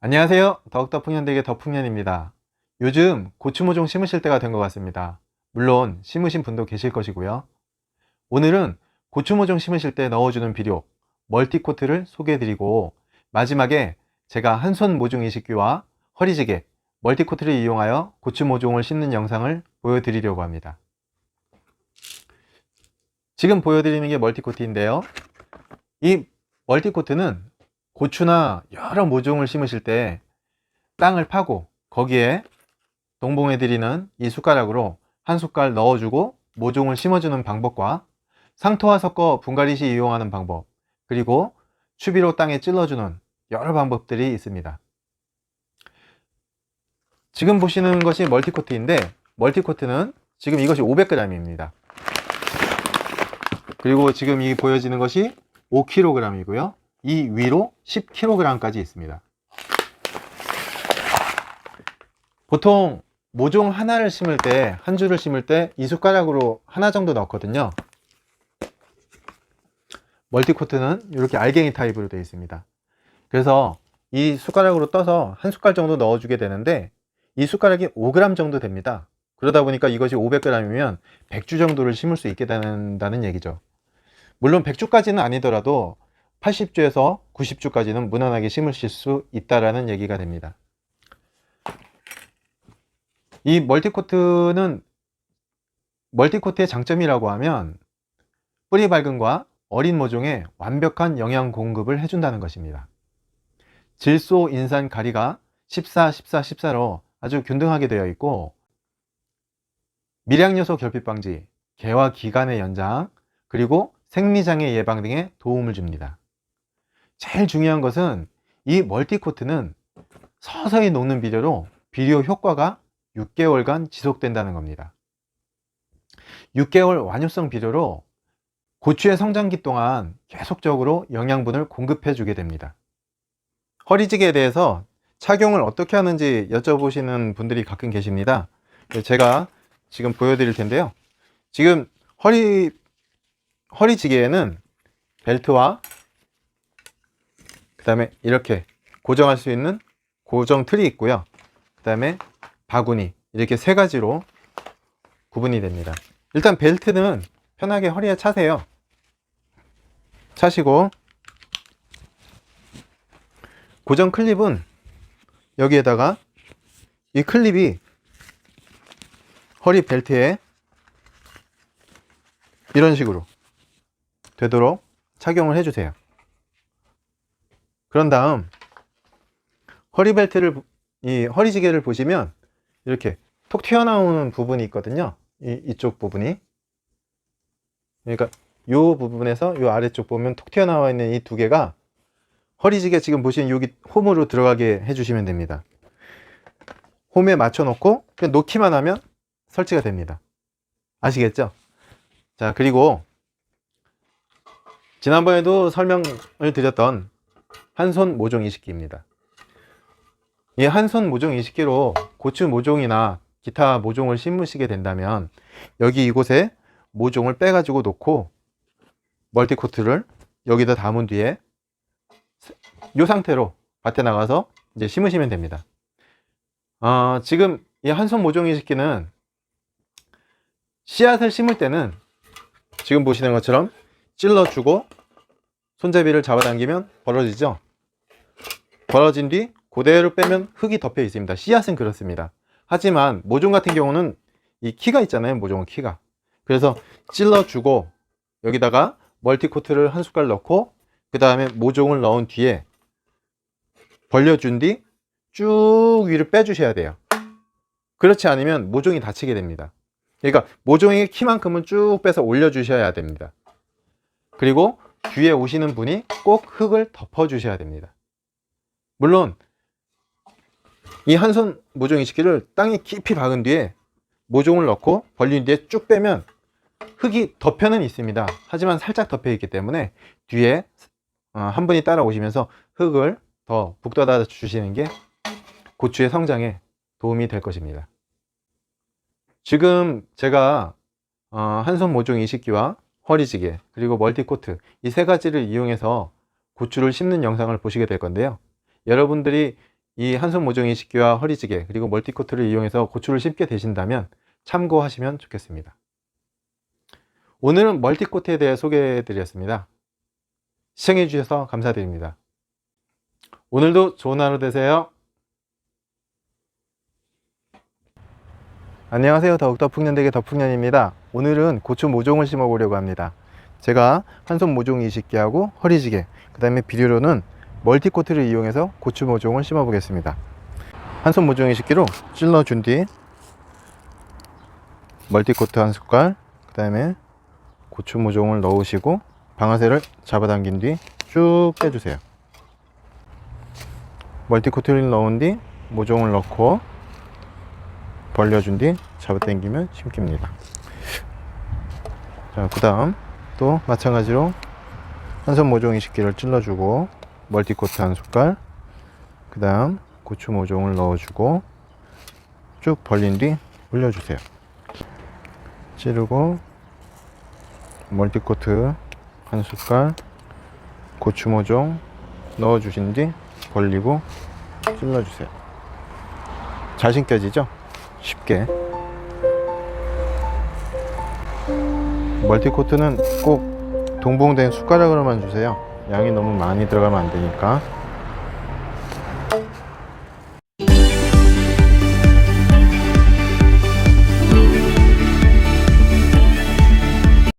안녕하세요. 더욱더 풍년되게 더풍년입니다. 요즘 고추 모종 심으실 때가 된 것 같습니다. 물론 심으신 분도 계실 것이고요. 오늘은 고추 모종 심으실 때 넣어주는 비료 멀티코트를 소개해드리고 마지막에 제가 한 손 모종 이식기와 허리지게 멀티코트를 이용하여 고추 모종을 심는 영상을 보여드리려고 합니다. 지금 보여드리는 게 멀티코트인데요. 이 멀티코트는 고추나 여러 모종을 심으실 때 땅을 파고 거기에 동봉해 드리는 이 숟가락으로 한 숟갈 넣어주고 모종을 심어주는 방법과 상토와 섞어 분갈이 시 이용하는 방법 그리고 추비로 땅에 찔러주는 여러 방법들이 있습니다. 지금 보시는 것이 멀티코트인데 멀티코트는 지금 이것이 500g입니다. 그리고 지금 이 보여지는 것이 5kg이고요. 이 위로 10kg까지 있습니다. 보통 모종 하나를 심을 때, 한 줄을 심을 때 이 숟가락으로 하나 정도 넣거든요. 멀티코트는 이렇게 알갱이 타입으로 되어 있습니다. 그래서 이 숟가락으로 떠서 한 숟갈 정도 넣어주게 되는데 이 숟가락이 5g 정도 됩니다. 그러다 보니까 이것이 500g이면 100주 정도를 심을 수 있게 된다는 얘기죠. 물론 100주까지는 아니더라도 80주에서 90주까지는 무난하게 심으실 수 있다라는 얘기가 됩니다. 이 멀티코트는 멀티코트의 장점이라고 하면 뿌리 밝음과 어린 모종에 완벽한 영양 공급을 해준다는 것입니다. 질소, 인산, 가리가 14, 14, 14로 아주 균등하게 되어 있고 미량요소 결핍 방지, 개화 기간의 연장, 그리고 생리장애 예방 등에 도움을 줍니다. 제일 중요한 것은 이 멀티코트는 서서히 녹는 비료로 비료 효과가 6개월간 지속된다는 겁니다. 6개월 완효성 비료로 고추의 성장기 동안 계속적으로 영양분을 공급해 주게 됩니다. 허리지게에 대해서 착용을 어떻게 하는지 여쭤보시는 분들이 가끔 계십니다. 제가 지금 보여드릴 텐데요. 지금 허리, 허리지게에는 벨트와 그 다음에 이렇게 고정할 수 있는 고정 틀이 있고요. 그 다음에 바구니 이렇게 세 가지로 구분이 됩니다. 일단 벨트는 편하게 허리에 차세요. 차시고 고정 클립은 여기에다가 이 클립이 허리 벨트에 이런 식으로 되도록 착용을 해주세요. 그런 다음 허리 벨트를 이 허리지게를 보시면 이렇게 톡 튀어나오는 부분이 있거든요. 이, 이쪽 부분이 그러니까 이 부분에서 이 아래쪽 보면 톡 튀어나와 있는 이 두 개가 허리지게 지금 보시는 여기 홈으로 들어가게 해주시면 됩니다. 홈에 맞춰 놓고 그냥 놓기만 하면 설치가 됩니다. 아시겠죠? 자 그리고 지난번에도 설명을 드렸던 한손 모종 이식기입니다. 이 한손 모종 이식기로 고추 모종이나 기타 모종을 심으시게 된다면 여기 이곳에 모종을 빼가지고 놓고 멀티코트를 여기다 담은 뒤에 이 상태로 밭에 나가서 이제 심으시면 됩니다. 어, 지금 이 한손 모종 이식기는 씨앗을 심을 때는 지금 보시는 것처럼 찔러주고 손잡이를 잡아당기면 벌어지죠. 벌어진 뒤 그대로 빼면 흙이 덮여 있습니다. 씨앗은 그렇습니다. 하지만 모종 같은 경우는 이 키가 있잖아요. 모종은 키가. 그래서 찔러주고 여기다가 멀티코트를 한 숟갈 넣고 그 다음에 모종을 넣은 뒤에 벌려준 뒤 쭉 위를 빼주셔야 돼요. 그렇지 않으면 모종이 다치게 됩니다. 그러니까 모종의 키만큼은 쭉 빼서 올려주셔야 됩니다. 그리고 뒤에 오시는 분이 꼭 흙을 덮어주셔야 됩니다. 물론 이 한 손 모종 이식기를 땅에 깊이 박은 뒤에 모종을 넣고 벌린 뒤에 쭉 빼면 흙이 덮여는 있습니다. 하지만 살짝 덮여 있기 때문에 뒤에 어, 한 분이 따라오시면서 흙을 더 북돋아 주시는 게 고추의 성장에 도움이 될 것입니다. 지금 제가 어, 한손 모종 이식기와 허리지게 그리고 멀티코트 이 세 가지를 이용해서 고추를 심는 영상을 보시게 될 건데요. 여러분들이 이 한손 모종 이 식기와 허리지게 그리고 멀티코트를 이용해서 고추를 심게 되신다면 참고하시면 좋겠습니다. 오늘은 멀티코트에 대해 소개해 드렸습니다. 시청해 주셔서 감사드립니다. 오늘도 좋은 하루 되세요. 안녕하세요. 더욱더 풍년되게 더풍년입니다. 오늘은 고추 모종을 심어 보려고 합니다. 제가 한 손 모종 이식기하고 허리지게, 그 다음에 비료로는 멀티코트를 이용해서 고추 모종을 심어 보겠습니다. 한 손 모종 이식기로 찔러 준 뒤 멀티코트 한 숟갈, 그 다음에 고추 모종을 넣으시고 방아쇠를 잡아당긴 뒤 쭉 빼주세요. 멀티코트를 넣은 뒤 모종을 넣고 벌려준 뒤 잡아당기면 심깁니다. 자, 그 다음 또 마찬가지로 한손 모종 이 식기를 찔러주고 멀티코트 한 숟갈 그 다음 고추 모종을 넣어주고 쭉 벌린 뒤 올려주세요. 찌르고 멀티코트 한 숟갈 고추 모종 넣어주신 뒤 벌리고 찔러주세요. 잘 심겨지죠? 쉽게 멀티코트는 꼭 동봉된 숟가락으로만 주세요. 양이 너무 많이 들어가면 안 되니까